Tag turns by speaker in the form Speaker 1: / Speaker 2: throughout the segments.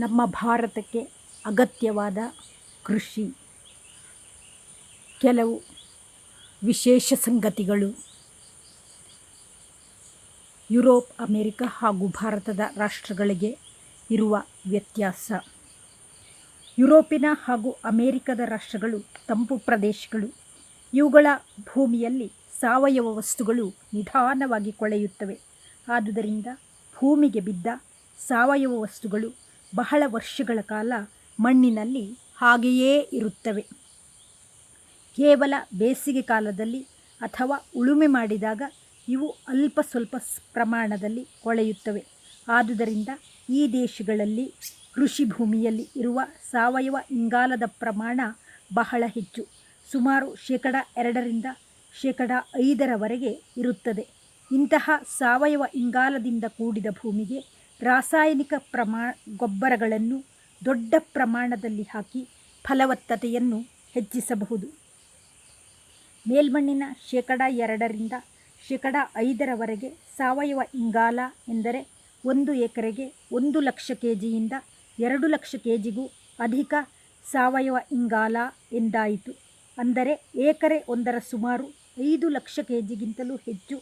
Speaker 1: ನಮ್ಮ ಭಾರತಕ್ಕೆ ಅಗತ್ಯವಾದ ಕೃಷಿ. ಕೆಲವು ವಿಶೇಷ ಸಂಗತಿಗಳು. ಯುರೋಪ್, ಅಮೇರಿಕ ಹಾಗೂ ಭಾರತದ ರಾಷ್ಟ್ರಗಳಿಗೆ ಇರುವ ವ್ಯತ್ಯಾಸ. ಯುರೋಪಿನ ಹಾಗೂ ಅಮೇರಿಕದ ರಾಷ್ಟ್ರಗಳು, ತಂಪು ಪ್ರದೇಶಗಳು, ಇವುಗಳ ಭೂಮಿಯಲ್ಲಿ ಸಾವಯವ ವಸ್ತುಗಳು ನಿಧಾನವಾಗಿ ಕೊಳೆಯುತ್ತವೆ. ಆದುದರಿಂದ ಭೂಮಿಗೆ ಬಿದ್ದ ಸಾವಯವ ವಸ್ತುಗಳು ಬಹಳ ವರ್ಷಗಳ ಕಾಲ ಮಣ್ಣಿನಲ್ಲಿ ಹಾಗೆಯೇ ಇರುತ್ತವೆ. ಕೇವಲ ಬೇಸಿಗೆ ಕಾಲದಲ್ಲಿ ಅಥವಾ ಉಳುಮೆ ಮಾಡಿದಾಗ ಇವು ಅಲ್ಪ ಸ್ವಲ್ಪ ಪ್ರಮಾಣದಲ್ಲಿ ಕೊಳೆಯುತ್ತವೆ. ಆದುದರಿಂದ ಈ ದೇಶಗಳಲ್ಲಿ ಕೃಷಿ ಭೂಮಿಯಲ್ಲಿ ಇರುವ ಸಾವಯವ ಇಂಗಾಲದ ಪ್ರಮಾಣ ಬಹಳ ಹೆಚ್ಚು. ಸುಮಾರು ಶೇಕಡ ಎರಡರಿಂದ ಶೇಕಡ ಐದರವರೆಗೆ ಇರುತ್ತದೆ. ಇಂತಹ ಸಾವಯವ ಇಂಗಾಲದಿಂದ ಕೂಡಿದ ಭೂಮಿಗೆ ರಾಸಾಯನಿಕ ಪ್ರಮಾ, ಗೊಬ್ಬರಗಳನ್ನು ದೊಡ್ಡ ಪ್ರಮಾಣದಲ್ಲಿ ಹಾಕಿ ಫಲವತ್ತತೆಯನ್ನು ಹೆಚ್ಚಿಸಬಹುದು. ಮೇಲ್ಮಣ್ಣಿನ ಶೇಕಡ ಎರಡರಿಂದ ಶೇಕಡ ಐದರವರೆಗೆ ಸಾವಯವ ಇಂಗಾಲ ಎಂದರೆ ಒಂದು ಎಕರೆಗೆ ಒಂದು ಲಕ್ಷ ಕೆ ಜಿಯಿಂದ ಎರಡು ಲಕ್ಷ ಕೆ ಜಿಗೂ ಅಧಿಕ ಸಾವಯವ ಇಂಗಾಲ ಎಂದಾಯಿತು. ಅಂದರೆ ಎಕರೆ ಒಂದರ ಸುಮಾರು ಐದು ಲಕ್ಷ ಕೆ ಜಿಗಿಂತಲೂ ಹೆಚ್ಚು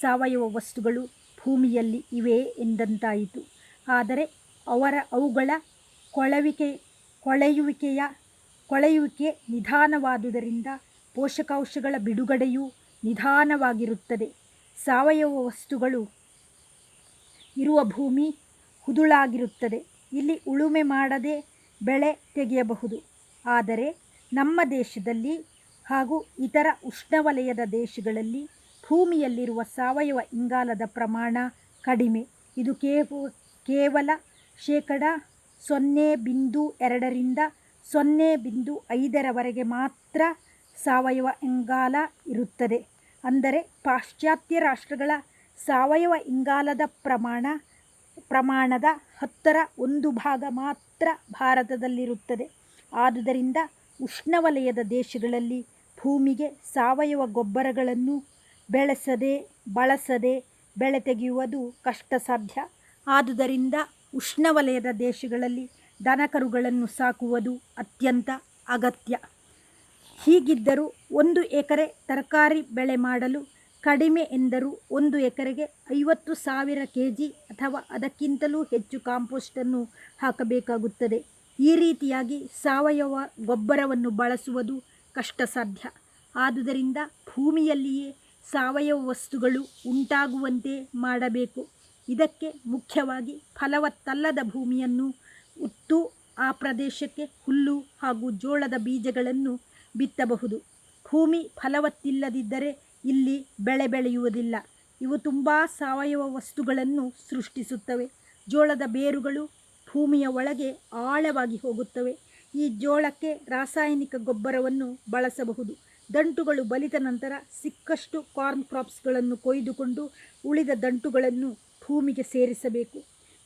Speaker 1: ಸಾವಯವ ವಸ್ತುಗಳು ಭೂಮಿಯಲ್ಲಿ ಇವೆ ಎಂದಂತಾಯಿತು. ಆದರೆ ಅವರ ಅವುಗಳ ಕೊಳವಿಕೆ, ಕೊಳೆಯುವಿಕೆಯ, ಕೊಳೆಯುವಿಕೆ ನಿಧಾನವಾದುದರಿಂದ ಪೋಷಕಾಂಶಗಳ ಬಿಡುಗಡೆಯೂ ನಿಧಾನವಾಗಿರುತ್ತದೆ. ಸಾವಯವ ವಸ್ತುಗಳು ಇರುವ ಭೂಮಿ ಹುದುಳಾಗಿರುತ್ತದೆ. ಇಲ್ಲಿ ಉಳುಮೆ ಮಾಡದೆ ಬೆಳೆ ತೆಗೆಯಬಹುದು. ಆದರೆ ನಮ್ಮ ದೇಶದಲ್ಲಿ ಹಾಗೂ ಇತರ ಉಷ್ಣವಲಯದ ದೇಶಗಳಲ್ಲಿ ಭೂಮಿಯಲ್ಲಿರುವ ಸಾವಯವ ಇಂಗಾಲದ ಪ್ರಮಾಣ ಕಡಿಮೆ. ಇದು ಕೇವ, ಕೇವಲ ಶೇಕಡ ಸೊನ್ನೆ ಬಿಂದು ಎರಡರಿಂದ ಸೊನ್ನೆ ಬಿಂದು ಐದರವರೆಗೆ ಮಾತ್ರ ಸಾವಯವ ಇಂಗಾಲ ಇರುತ್ತದೆ. ಅಂದರೆ ಪಾಶ್ಚಾತ್ಯ ರಾಷ್ಟ್ರಗಳ ಸಾವಯವ ಇಂಗಾಲದ ಪ್ರಮಾಣ, ಪ್ರಮಾಣದ ಹತ್ತರ ಒಂದು ಭಾಗ ಮಾತ್ರ ಭಾರತದಲ್ಲಿರುತ್ತದೆ. ಆದುದರಿಂದ ಉಷ್ಣವಲಯದ ದೇಶಗಳಲ್ಲಿ ಭೂಮಿಗೆ ಸಾವಯವ ಗೊಬ್ಬರಗಳನ್ನು ಬೆಳೆಸದೆ, ಬಳಸದೆ ಬೆಳೆ ತೆಗೆಯುವುದು ಕಷ್ಟ ಸಾಧ್ಯ ಆದುದರಿಂದ ಉಷ್ಣವಲಯದ ದೇಶಗಳಲ್ಲಿ ದನಕರುಗಳನ್ನು ಸಾಕುವುದು ಅತ್ಯಂತ ಅಗತ್ಯ. ಹೀಗಿದ್ದರೂ ಒಂದು ಎಕರೆ ತರಕಾರಿ ಬೆಳೆ ಮಾಡಲು ಕಡಿಮೆ ಎಂದರೂ ಒಂದು ಎಕರೆಗೆ ಐವತ್ತು ಸಾವಿರ ಕೆ ಜಿ ಅಥವಾ ಅದಕ್ಕಿಂತಲೂ ಹೆಚ್ಚು ಕಾಂಪೋಸ್ಟನ್ನು ಹಾಕಬೇಕಾಗುತ್ತದೆ. ಈ ರೀತಿಯಾಗಿ ಸಾವಯವ ಗೊಬ್ಬರವನ್ನು ಬಳಸುವುದು ಕಷ್ಟ ಸಾಧ್ಯ ಆದುದರಿಂದ ಭೂಮಿಯಲ್ಲಿಯೇ ಸಾವಯವ ವಸ್ತುಗಳು ಉಂಟಾಗುವಂತೆ ಮಾಡಬೇಕು. ಇದಕ್ಕೆ ಮುಖ್ಯವಾಗಿ ಫಲವತ್ತಲ್ಲದ ಭೂಮಿಯನ್ನು ಉತ್ತು ಆ ಪ್ರದೇಶಕ್ಕೆ ಹುಲ್ಲು ಹಾಗೂ ಜೋಳದ ಬೀಜಗಳನ್ನು ಬಿತ್ತಬಹುದು. ಭೂಮಿ ಫಲವತ್ತಿಲ್ಲದಿದ್ದರೆ ಇಲ್ಲಿ ಬೆಳೆ ಬೆಳೆಯುವುದಿಲ್ಲ. ಇವು ತುಂಬ ಸಾವಯವ ವಸ್ತುಗಳನ್ನು ಸೃಷ್ಟಿಸುತ್ತವೆ. ಜೋಳದ ಬೇರುಗಳು ಭೂಮಿಯ ಒಳಗೆ ಆಳವಾಗಿ ಹೋಗುತ್ತವೆ. ಈ ಜೋಳಕ್ಕೆ ರಾಸಾಯನಿಕ ಗೊಬ್ಬರವನ್ನು ಬಳಸಬಹುದು. ದಂಟುಗಳು ಬಲಿತ ನಂತರ ಸಿಕ್ಕಷ್ಟು ಕಾರ್ನ್ ಕ್ರಾಪ್ಸ್ಗಳನ್ನು ಕೊಯ್ದುಕೊಂಡು ಉಳಿದ ದಂಟುಗಳನ್ನು ಭೂಮಿಗೆ ಸೇರಿಸಬೇಕು.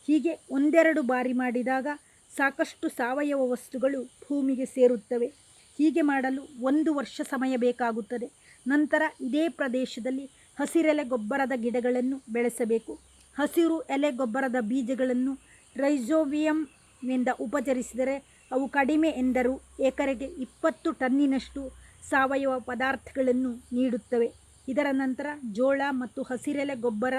Speaker 1: ಹೀಗೆ ಒಂದೆರಡು ಬಾರಿ ಮಾಡಿದಾಗ ಸಾಕಷ್ಟು ಸಾವಯವ ವಸ್ತುಗಳು ಭೂಮಿಗೆ ಸೇರುತ್ತವೆ. ಹೀಗೆ ಮಾಡಲು ಒಂದು ವರ್ಷ ಸಮಯ ಬೇಕಾಗುತ್ತದೆ. ನಂತರ ಇದೇ ಪ್ರದೇಶದಲ್ಲಿ ಹಸಿರೆಲೆ ಗೊಬ್ಬರದ ಗಿಡಗಳನ್ನು ಬೆಳೆಸಬೇಕು. ಹಸಿರು ಎಲೆ ಗೊಬ್ಬರದ ಬೀಜಗಳನ್ನು ರೈಜೋವಿಯಂನಿಂದ ಉಪಚರಿಸಿದರೆ ಅವು ಕಡಿಮೆ ಎಂದರೂ ಎಕರೆಗೆ ಇಪ್ಪತ್ತು ಟನ್ನಿನಷ್ಟು ಸಾವಯವ ಪದಾರ್ಥಗಳನ್ನು ನೀಡುತ್ತವೆ. ಇದರ ನಂತರ ಜೋಳ ಮತ್ತು ಹಸಿರೆಲೆ ಗೊಬ್ಬರ,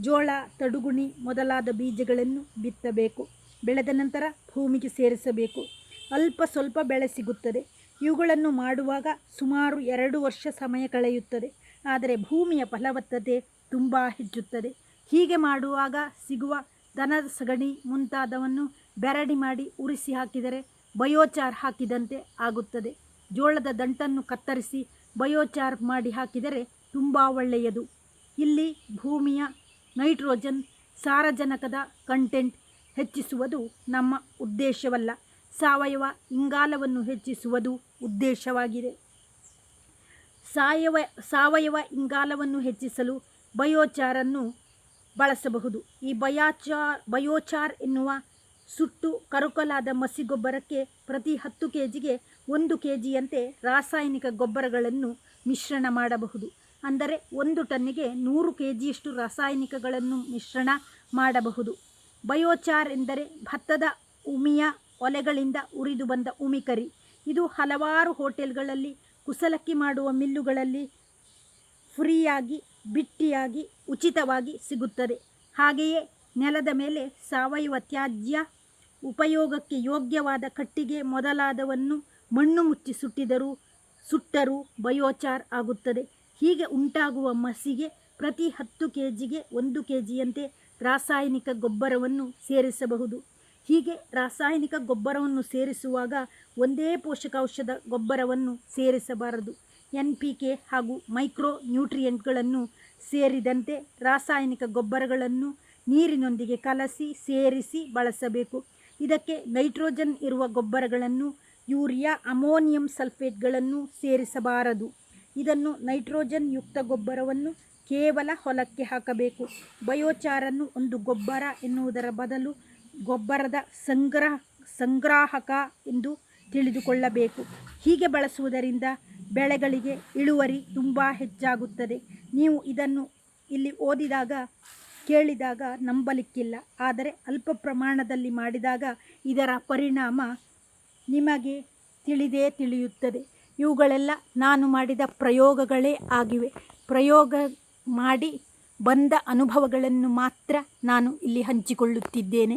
Speaker 1: ಜೋಳ, ತಡುಗುಣಿ ಮೊದಲಾದ ಬೀಜಗಳನ್ನು ಬಿತ್ತಬೇಕು. ಬೆಳೆದ ನಂತರ ಭೂಮಿಗೆ ಸೇರಿಸಬೇಕು. ಅಲ್ಪ ಸ್ವಲ್ಪ ಬೆಳೆ ಸಿಗುತ್ತದೆ. ಇವುಗಳನ್ನು ಮಾಡುವಾಗ ಸುಮಾರು ಎರಡು ವರ್ಷ ಸಮಯ ಕಳೆಯುತ್ತದೆ. ಆದರೆ ಭೂಮಿಯ ಫಲವತ್ತತೆ ತುಂಬ ಹೆಚ್ಚುತ್ತದೆ. ಹೀಗೆ ಮಾಡುವಾಗ ಸಿಗುವ ದನದ ಸಗಣಿ ಮುಂತಾದವನ್ನು ಬೆರಡಿ ಮಾಡಿ ಉರಿಸಿ ಹಾಕಿದರೆ ಬಯೋಚಾರ್ ಹಾಕಿದಂತೆ ಆಗುತ್ತದೆ. ಜೋಳದ ದಂಟನ್ನು ಕತ್ತರಿಸಿ ಬಯೋಚಾರ್ ಮಾಡಿ ಹಾಕಿದರೆ ತುಂಬ ಒಳ್ಳೆಯದು. ಇಲ್ಲಿ ಭೂಮಿಯ ನೈಟ್ರೋಜನ್ ಸಾರಜನಕದ ಕಂಟೆಂಟ್ ಹೆಚ್ಚಿಸುವುದು ನಮ್ಮ ಉದ್ದೇಶವಲ್ಲ. ಸಾವಯವ ಇಂಗಾಲವನ್ನು ಹೆಚ್ಚಿಸುವುದು ಉದ್ದೇಶವಾಗಿದೆ. ಸಾವಯವ ಸಾವಯವ ಇಂಗಾಲವನ್ನು ಹೆಚ್ಚಿಸಲು ಬಯೋಚಾರನ್ನು ಬಳಸಬಹುದು. ಈ ಬಯಾಚಾರ್, ಬಯೋಚಾರ್ ಎನ್ನುವ ಸುಟ್ಟು ಕರುಕಲಾದ ಮಸಿಗೊಬ್ಬರಕ್ಕೆ ಪ್ರತಿ ಹತ್ತು ಕೆ ಜಿಗೆ ಒಂದು ಕೆ ಜಿಯಂತೆ ರಾಸಾಯನಿಕ ಗೊಬ್ಬರಗಳನ್ನು ಮಿಶ್ರಣ ಮಾಡಬಹುದು. ಅಂದರೆ ಒಂದು ಟನ್ನಿಗೆ ನೂರು ಕೆ ಜಿಯಷ್ಟು ರಾಸಾಯನಿಕಗಳನ್ನು ಮಿಶ್ರಣ ಮಾಡಬಹುದು. ಬಯೋಚಾರ್ ಎಂದರೆ ಭತ್ತದ ಉಮಿಯ ಒಲೆಗಳಿಂದ ಉರಿದು ಬಂದ ಉಮಿಕರಿ ಇದು ಹಲವಾರು ಹೋಟೆಲ್ಗಳಲ್ಲಿ, ಕುಸಲಕ್ಕಿ ಮಾಡುವ ಮಿಲ್ಲುಗಳಲ್ಲಿ ಫ್ರೀಯಾಗಿ, ಬಿಟ್ಟಿಯಾಗಿ, ಉಚಿತವಾಗಿ ಸಿಗುತ್ತದೆ. ಹಾಗೆಯೇ ನೆಲದ ಮೇಲೆ ಸಾವಯವ ತ್ಯಾಜ್ಯ ಉಪಯೋಗಕ್ಕೆ ಯೋಗ್ಯವಾದ ಕಟ್ಟಿಗೆ ಮೊದಲಾದವನ್ನು ಮಣ್ಣು ಮುಚ್ಚಿ ಸುಟ್ಟಿದರೂ ಸುಟ್ಟರೂ ಬಯೋಚಾರ್ ಆಗುತ್ತದೆ. ಹೀಗೆ ಉಂಟಾಗುವ ಮಸಿಗೆ ಪ್ರತಿ ಹತ್ತು ಕೆ ಜಿಗೆ ಒಂದು ಕೆ ಜಿಯಂತೆ ರಾಸಾಯನಿಕ ಗೊಬ್ಬರವನ್ನು ಸೇರಿಸಬಹುದು. ಹೀಗೆ ರಾಸಾಯನಿಕ ಗೊಬ್ಬರವನ್ನು ಸೇರಿಸುವಾಗ ಒಂದೇ ಪೋಷಕಾಂಶದ ಗೊಬ್ಬರವನ್ನು ಸೇರಿಸಬಾರದು. ಎನ್ ಪಿ ಕೆ ಹಾಗೂ ಮೈಕ್ರೋ ನ್ಯೂಟ್ರಿಯೆಂಟ್ಗಳನ್ನು ಸೇರಿದಂತೆ ರಾಸಾಯನಿಕ ಗೊಬ್ಬರಗಳನ್ನು ನೀರಿನೊಂದಿಗೆ ಕಲಸಿ ಸೇರಿಸಿ ಬಳಸಬೇಕು. ಇದಕ್ಕೆ ನೈಟ್ರೋಜನ್ ಇರುವ ಗೊಬ್ಬರಗಳನ್ನು, ಯೂರಿಯಾ, ಅಮೋನಿಯಂ ಸಲ್ಫೇಟ್ಗಳನ್ನು ಸೇರಿಸಬಾರದು. ಇದನ್ನು ನೈಟ್ರೋಜನ್ ಯುಕ್ತ ಗೊಬ್ಬರವನ್ನು ಕೇವಲ ಹೊಲಕ್ಕೆ ಹಾಕಬೇಕು. ಬಯೋಚಾರನ್ನು ಒಂದು ಗೊಬ್ಬರ ಎನ್ನುವುದರ ಬದಲು ಗೊಬ್ಬರದ ಸಂಗ್ರಹ ಸಂಗ್ರಾಹಕ ಎಂದು ತಿಳಿದುಕೊಳ್ಳಬೇಕು. ಹೀಗೆ ಬಳಸುವುದರಿಂದ ಬೆಳೆಗಳಿಗೆ ಇಳುವರಿ ತುಂಬ ಹೆಚ್ಚಾಗುತ್ತದೆ. ನೀವು ಇದನ್ನು ಇಲ್ಲಿ ಓದಿದಾಗ ಕೇಳಿದಾಗ ನಂಬಲಿಕ್ಕಿಲ್ಲ. ಆದರೆ ಅಲ್ಪ ಪ್ರಮಾಣದಲ್ಲಿ ಮಾಡಿದಾಗ ಇದರ ಪರಿಣಾಮ ನಿಮಗೆ ತಿಳಿದೇ ತಿಳಿಯುತ್ತದೆ. ಇವುಗಳೆಲ್ಲ ನಾನು ಮಾಡಿದ ಪ್ರಯೋಗಗಳೇ ಆಗಿವೆ. ಪ್ರಯೋಗ ಮಾಡಿ ಬಂದ ಅನುಭವಗಳನ್ನು ಮಾತ್ರ ನಾನು ಇಲ್ಲಿ ಹಂಚಿಕೊಳ್ಳುತ್ತಿದ್ದೇನೆ.